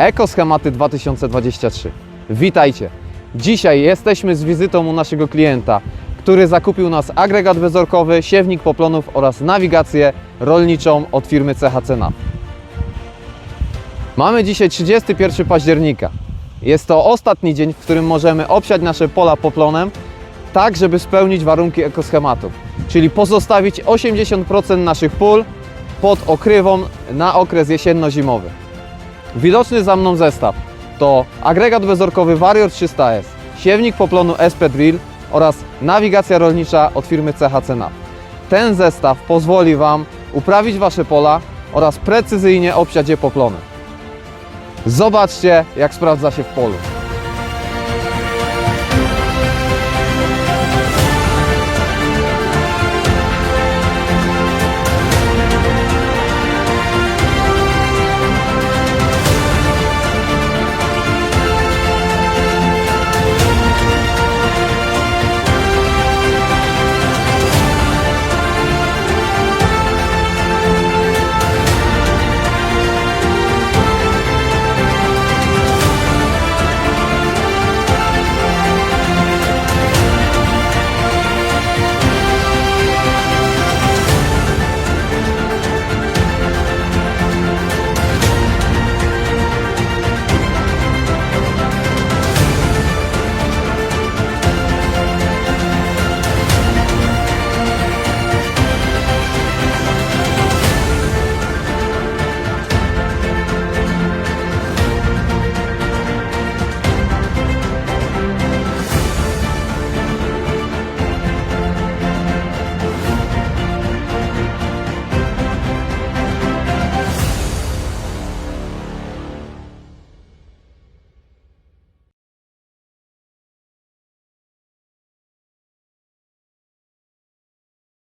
Ekoschematy 2023. Witajcie! Dzisiaj jesteśmy z wizytą u naszego klienta, który zakupił nas agregat bezorkowy, siewnik poplonów oraz nawigację rolniczą od firmy CHC NAP. Mamy dzisiaj 31 października. Jest to ostatni dzień, w którym możemy obsiać nasze pola poplonem, tak żeby spełnić warunki ekoschematów, czyli pozostawić 80% naszych pól pod okrywą na okres jesienno-zimowy. Widoczny za mną zestaw to agregat bezorkowy Warrior 300S, siewnik poplonu SP Drill oraz nawigacja rolnicza od firmy CHC NAP. Ten zestaw pozwoli Wam uprawić Wasze pola oraz precyzyjnie obsiać je poplonem. Zobaczcie, jak sprawdza się w polu.